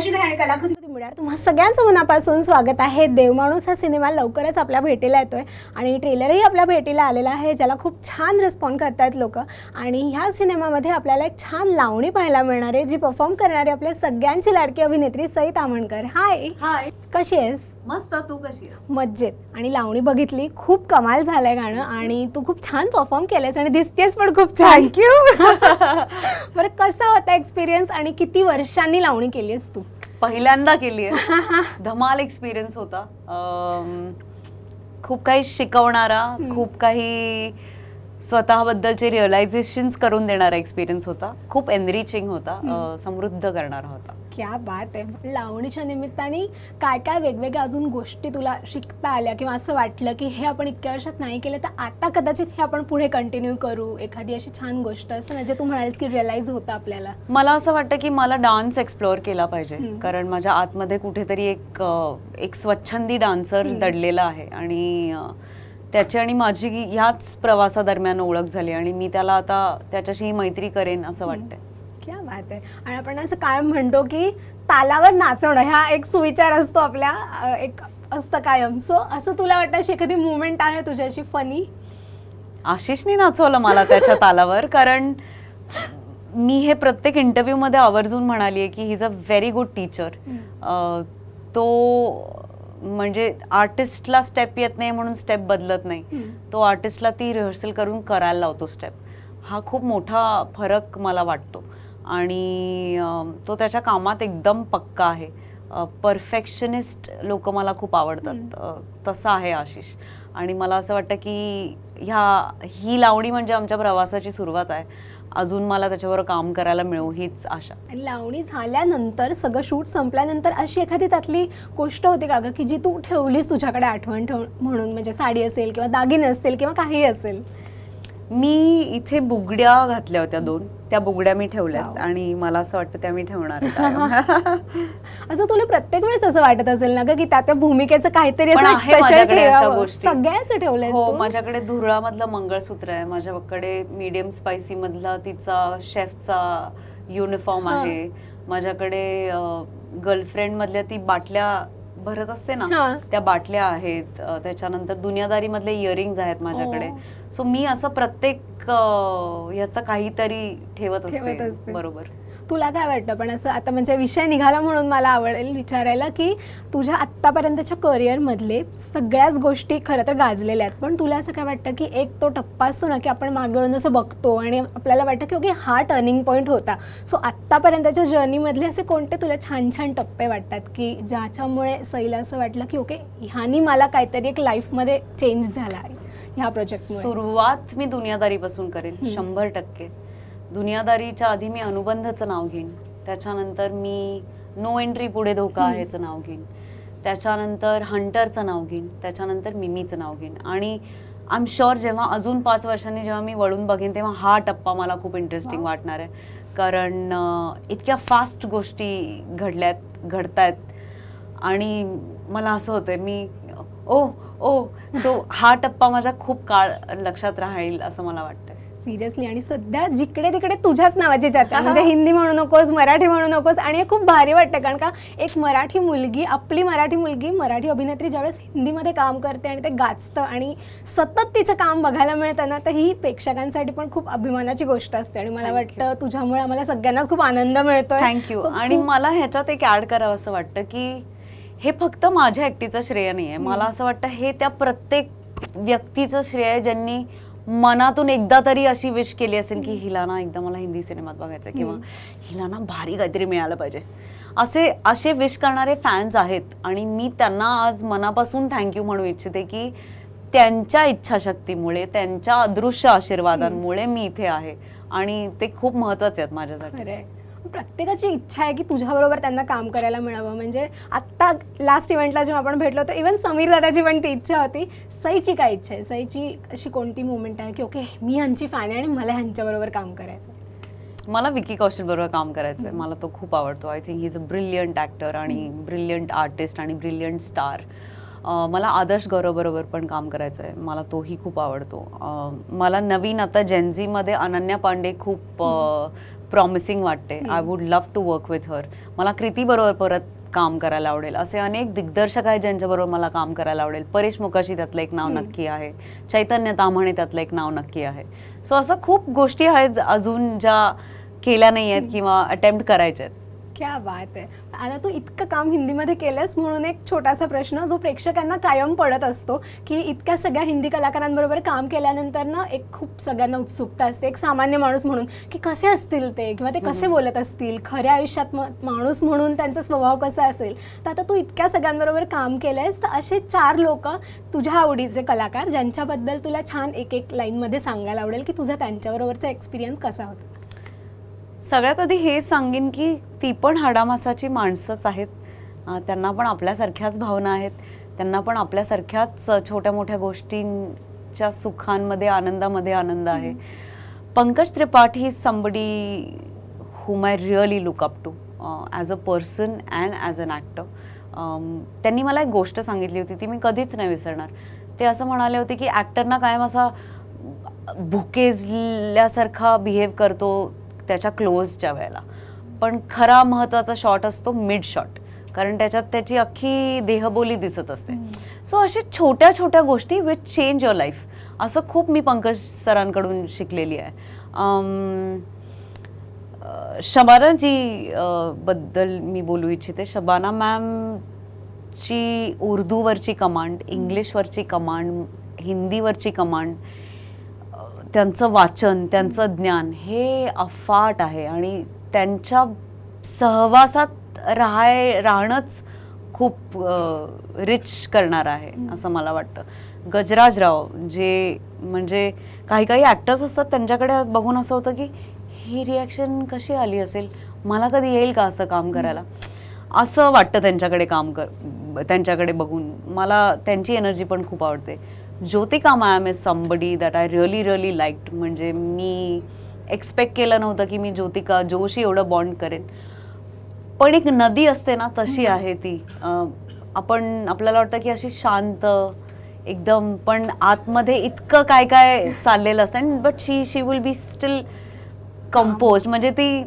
दिग्दर्शित आहे आणि कलाकृती मिळणार. तुम्हा सगळ्यांचं मनापासून स्वागत आहे. देवमाणूस हा सिनेमा लवकरच आपल्या भेटीला येतोय आणि ट्रेलरही आपल्या भेटीला आलेला आहे ज्याला खूप छान रिस्पॉन्ड करतायत लोक. आणि ह्या सिनेमामध्ये आपल्याला एक छान लावणी पाहायला मिळणार आहे जी परफॉर्म करणारी आपल्या सगळ्यांची लाडकी अभिनेत्री सई तामणकर. हाय हाय कशी आहेस? मस्त तू कशी आहेस? मज्जेत. आणि लावणी बघितली खूप कमाल झालंय गाणं आणि तू खूप छान परफॉर्म केलंयस आणि दिसतेस पण खूप छान. थँक्यू बरं कसा होता एक्सपिरियन्स आणि किती वर्षांनी लावणी केलीस तू? पहिल्यांदा केली आहे धमाल एक्सपिरियन्स होता. अम, खूप काही शिकवणारा खूप काही स्वतःबद्दलचे रिअलायझेशन्स करून देणारा एक्सपिरियन्स होता. खूप एनरिचिंग होता. अ, समृद्ध करणारा होता. क्या बात आहे. लावणीच्या निमित्ताने काय काय वेगवेगळ्या अजून गोष्टी तुला शिकता आल्या किंवा असं वाटलं की हे आपण इतक्या वर्षात नाही केलं तर आता कदाचित हे आपण पुढे कंटिन्यू करू? एखादी अशी छान गोष्ट असते ना जे तू म्हणालीस की रिअलाईज होतं आपल्याला. मला असं वाटतं की मला डान्स एक्सप्लोअर केला पाहिजे. कारण माझ्या आतमध्ये कुठेतरी एक एक स्वच्छंदी डान्सर. दडलेला आहे. आणि त्याची आणि माझी ह्याच प्रवासादरम्यान ओळख झाली. आणि मी त्याला आता त्याच्याशी मैत्री करेन असं वाटतंय. बात आहे आणि आपण असं कायम म्हणतो की तालावर नाचवणं हा एक सुविचार असतो आपल्या एक असतं कायम. सो असं तुला वाटतं अशी एखादी मुवमेंट आहे तुझ्याशी फनी आशिषने नाचवलं मला त्याच्या तालावर कारण मी हे प्रत्येक इंटरव्ह्यू मध्ये आवर्जून म्हणाली आहे की he is a very good teacher तो म्हणजे आर्टिस्टला स्टेप येत नाही म्हणून स्टेप बदलत नाही. तो आर्टिस्टला ती रिहर्सल करून करायला लावतो स्टेप हा खूप मोठा फरक मला वाटतो. आणि तो त्याच्या कामात एकदम पक्का आहे. परफेक्शनिस्ट लोक मला खूप आवडतात. तसं आहे आशिष. आणि मला असं वाटतं की ह्या ही लावणी म्हणजे आमच्या प्रवासाची सुरुवात आहे. अजून मला त्याच्यावर काम करायला मिळू हीच आशा. आणि लावणी झाल्यानंतर सगळं शूट संपल्यानंतर अशी एखादी त्यातली गोष्ट होती का गं की जी तू ठेवलीस तुझ्याकडे आठवण ठेव म्हणून म्हणजे साडी असेल किंवा दागिने असतील किंवा काही असेल? मी इथे बुगड्या घातल्या होत्या दोन. त्या बुगड्या मी ठेवल्यात. आणि मला असं वाटतं त्या मी ठेवणार. असं तुला प्रत्येक वेळेस असं वाटत असेल ना गं की त्या त्या भूमिकेचं काहीतरी. सगळ्याच ठेवलंय हो माझ्याकडे धुरळामधलं मंगळसूत्र आहे माझ्याकडे मीडियम स्पायसी मधला तिचा शेफचा युनिफॉर्म हा. आहे माझ्याकडे गर्लफ्रेंड मधल्या ती बाटल्या भरत असते ना हा. त्या बाटल्या आहेत त्याच्यानंतर दुनियादारी मधले इयरिंग्ज आहेत माझ्याकडे. सो मी असं प्रत्येक अ, याचं काहीतरी ठेवत ठेवत असते. बरोबर. तुला काय वाटतं? पण असं आता म्हणजे विषय निघाला म्हणून मला आवडेल विचारायला की तुझ्या आत्तापर्यंतच्या करिअरमधले सगळ्याच गोष्टी खरं तर गाजलेल्या आहेत. पण तुला असं काय वाटतं की एक तो टप्पा असतो ना की आपण मागे वळून असं बघतो आणि आपल्याला वाटतं की ओके हा टर्निंग पॉईंट होता. सो आत्तापर्यंतच्या जर्नीमधले असे कोणते तुला छान छान टप्पे वाटतात की ज्याच्यामुळे सईला असं वाटलं की ओके ह्यानी मला काहीतरी एक लाईफमध्ये चेंज झाला आहे? ह्या प्रोजेक्टमुळे सुरुवात मी दुनियादारीपासून करेन हम्म. शंभर टक्के. दुनियादारीच्या आधी मी अनुबंधचं नाव घेईन. त्याच्यानंतर मी नो एंट्री पुढे धोका. आहेचं नाव घेईन. त्याच्यानंतर हंटरचं नाव घेईन. त्याच्यानंतर मिमीचं नाव घेईन. आणि आय एम शुअर जेव्हा अजून पाच वर्षांनी जेव्हा मी वळून बघेन तेव्हा हा टप्पा मला खूप इंटरेस्टिंग. वाटणार आहे. कारण इतक्या फास्ट गोष्टी घडल्यात घडतायत. आणि मला असं होतंय मी ओ ओ सो हा टप्पा माझ्या खूप काळ लक्षात राहील असं मला वाटतं सिरियसली आणि सध्या जिकडे तिकडे तुझ्याच नावाची चर्चा म्हणजे हिंदी म्हणू नकोस मराठी म्हणू नकोस आणि हे खूप भारी वाटतं. कारण का एक मराठी मुलगी आपली मराठी मुलगी मराठी अभिनेत्री ज्यावेळेस हिंदीमध्ये काम करते आणि ते गाजतं आणि सतत तिचं काम बघायला मिळतं ना तर ही प्रेक्षकांसाठी पण खूप अभिमानाची गोष्ट असते. आणि मला वाटतं तुझ्यामुळे आम्हाला सगळ्यांनाच खूप आनंद मिळतोय. थँक्यू आणि मला ह्याच्यात एक ऍड करावं असं वाटतं की हे फक्त माझ्या एकटीचं श्रेय नाही आहे मला असं वाटतं हे त्या प्रत्येक व्यक्तीचं श्रेय आहे ज्यांनी मनातून एकदा तरी अशी विश केली असेल की हिला ना एकदा मला हिंदी सिनेमात बघायचं किंवा हिला ना भारी काहीतरी मिळालं पाहिजे. असे असे विश करणारे फॅन्स आहेत आणि मी त्यांना आज मनापासून थँक्यू म्हणू इच्छिते की त्यांच्या इच्छाशक्तीमुळे त्यांच्या अदृश्य आशीर्वादांमुळे मी इथे आहे आणि ते खूप महत्त्वाचे आहेत माझ्यासाठी. प्रत्येकाची इच्छा आहे की तुझ्याबरोबर त्यांना काम करायला मिळावं. म्हणजे आत्ता लास्ट इव्हेंटला जेव्हा आपण भेटलो होतो इवन समीर दादाची पण ती इच्छा होती. सईची काय इच्छा आहे? सईची अशी कोणती मुवमेंट आहे की ओके मी ह्यांची फॅन आहे आणि मला ह्यांच्याबरोबर काम करायचं? मला विकी कौशल बरोबर काम करायचं आहे मला तो खूप आवडतो. I think he is a brilliant actor आणि ब्रिलियंट आर्टिस्ट आणि ब्रिलियंट स्टार मला आदर्श गौरव बरोबर पण काम करायचं आहे मला तोही खूप आवडतो. मला नवीन आता जेन्झीमध्ये अनन्या पांडे खूप प्रॉमिसिंग वाटते. I would love to work with her मला कृती बरोबर परत काम करायला आवडेल. असे अनेक दिग्दर्शक आहेत ज्यांच्याबरोबर मला काम करायला आवडेल. परेश मुकाशी त्यातलं एक नाव नक्की आहे. चैतन्य ताम्हाणे त्यातलं एक नाव नक्की आहे. सो असं खूप गोष्टी आहेत अजून ज्या केल्या नाही आहेत किंवा अटेम्प्ट करायच्या आहेत. क्या बात आहे आता तू इतकं काम हिंदीमध्ये केलंस म्हणून एक छोटासा प्रश्न जो प्रेक्षकांना कायम पडत असतो की इतक्या सगळ्या हिंदी कलाकारांबरोबर काम केल्यानंतर ना एक खूप सगळ्यांना उत्सुकता असते एक सामान्य माणूस म्हणून की कसे असतील ते किंवा ते कसे बोलत असतील खऱ्या आयुष्यात म- माणूस म्हणून त्यांचा स्वभाव कसा असेल. तर आता तू इतक्या सगळ्यांबरोबर काम केलंयस तर असे चार लोक तुझ्या आवडीचे कलाकार ज्यांच्याबद्दल तुला छान एक एक लाईनमध्ये सांगायला आवडेल की तुझा त्यांच्याबरोबरचा एक्सपिरियन्स कसा होता? सगळ्यात आधी हे सांगेन की ती पण हाडामासाची माणसंच आहेत. त्यांना पण आपल्यासारख्याच भावना आहेत. त्यांना पण आपल्यासारख्याच छोट्या मोठ्या गोष्टींच्या सुखांमध्ये आनंदामध्ये आनंद आहे. Pankaj Tripathi he somebody whom I really look up to as a person and as an actor त्यांनी मला एक गोष्ट सांगितली होती ती मी कधीच नाही विसरणार. ते असं म्हणाले होते की ॲक्टरना कायम असा भुकेजल्यासारखा बिहेव करतो त्याच्या क्लोजच्या वेळेला. पण खरा महत्त्वाचा शॉट असतो मिड शॉट कारण त्याच्यात त्याची अख्खी देहबोली दिसत असते. सो अशा छोट्या छोट्या गोष्टी विच चेंज युअर लाईफ असं खूप मी पंकज सरांकडून शिकलेली आहे. अम, अ, शबाना जी अ, बद्दल मी बोलू इच्छिते. शबाना मॅमची उर्दूवरची कमांड इंग्लिशवरची कमांड हिंदीवरची कमांड त्यांचं वाचन त्यांचं ज्ञान हे अफाट आहे. आणि त्यांच्या सहवासात राहाय राहणंच खूप रिच करणार आहे असं मला वाटतं. गजराजराव जे म्हणजे काही काही ॲक्टर्स असतात त्यांच्याकडे बघून असं होतं की ही रिॲक्शन कशी आली असेल? मला कधी येईल का असं काम करायला? असं वाटतं त्यांच्याकडे काम कर त्यांच्याकडे बघून. मला त्यांची एनर्जी पण खूप आवडते. Jyotika ma'am is somebody that I really really liked म्हणजे मी एक्सपेक्ट केलं नव्हतं की मी ज्योतिका जोशी एवढं बॉन्ड करेन. पण एक नदी असते ना तशी आहे ती. आपण आपल्याला वाटतं की अशी शांत एकदम पण आतमध्ये इतकं काय काय चाललेलं असतं. But she she will be still compose म्हणजे ती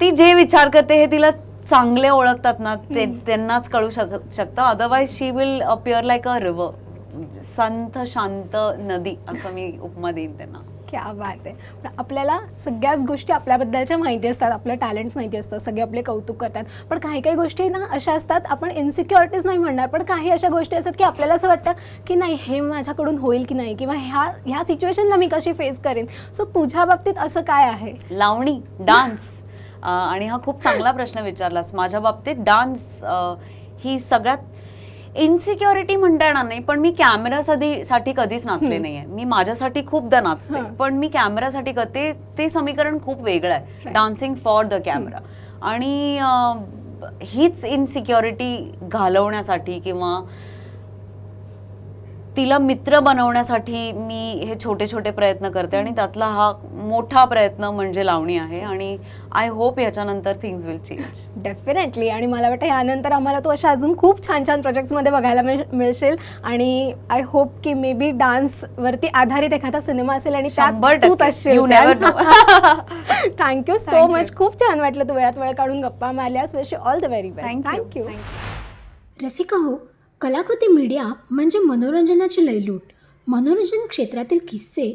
ती जे विचार करते हे तिला चांगले ओळखतात ना ते त्यांनाच कळू शक शकतं. Otherwise she will appear like a river संथ शांत नदी असं मी उपमा देईन त्यांना. क्या बात आहे. पण आपल्याला सगळ्याच गोष्टी आपल्याबद्दलच्या माहिती असतात आपलं टॅलेंट माहिती असतं सगळे आपले कौतुक करतात. पण काही काही गोष्टी ना अशा असतात आपण इन्सिक्युरिटीज नाही म्हणणार पण काही अशा गोष्टी असतात की आपल्याला असं वाटतं की नाही हे माझ्याकडून होईल की नाही किंवा ह्या ह्या सिच्युएशनला मी कशी फेस करेन. सो तुझ्या बाबतीत असं काय आहे? लावणी डान्स आणि हा खूप चांगला प्रश्न विचारलास. माझ्या बाबतीत डान्स ही सगळ्यात इन्सिक्युरिटी म्हणता येणार नाही पण मी कॅमेरासाठी साठी कधीच नाचले नाहीये. मी माझ्यासाठी खूपदा नाचते. पण मी कॅमेरासाठी क- ते ते समीकरण खूप वेगळं आहे. डान्सिंग फॉर द कॅमेरा आणि हीच इनसिक्युरिटी घालवण्यासाठी किंवा तिला मित्र बनवण्यासाठी मी हे छोटे छोटे प्रयत्न करते आणि त्यातला हा मोठा प्रयत्न म्हणजे लावणी आहे. आणि आय होप याच्यानंतर थिंग्स विल चेंज डेफिनेटली आणि मला वाटतं यानंतर आम्हाला तू अशा अजून खूप छान छान प्रोजेक्ट्समध्ये बघायला मिळ- मिळशील. आणि आय होप की मे बी डान्सवरती आधारित एखादा सिनेमा असेल आणि त्यात तूच. Thank you so much. खूप छान वाटलं तू वेळात वेळ काढून गप्पा मारल्यास. Wish all the very best. Thank you Rasika हो कलाकृती मीडिया म्हणजे मनोरंजनाची लयलूट. मनोरंजन क्षेत्रातील किस्से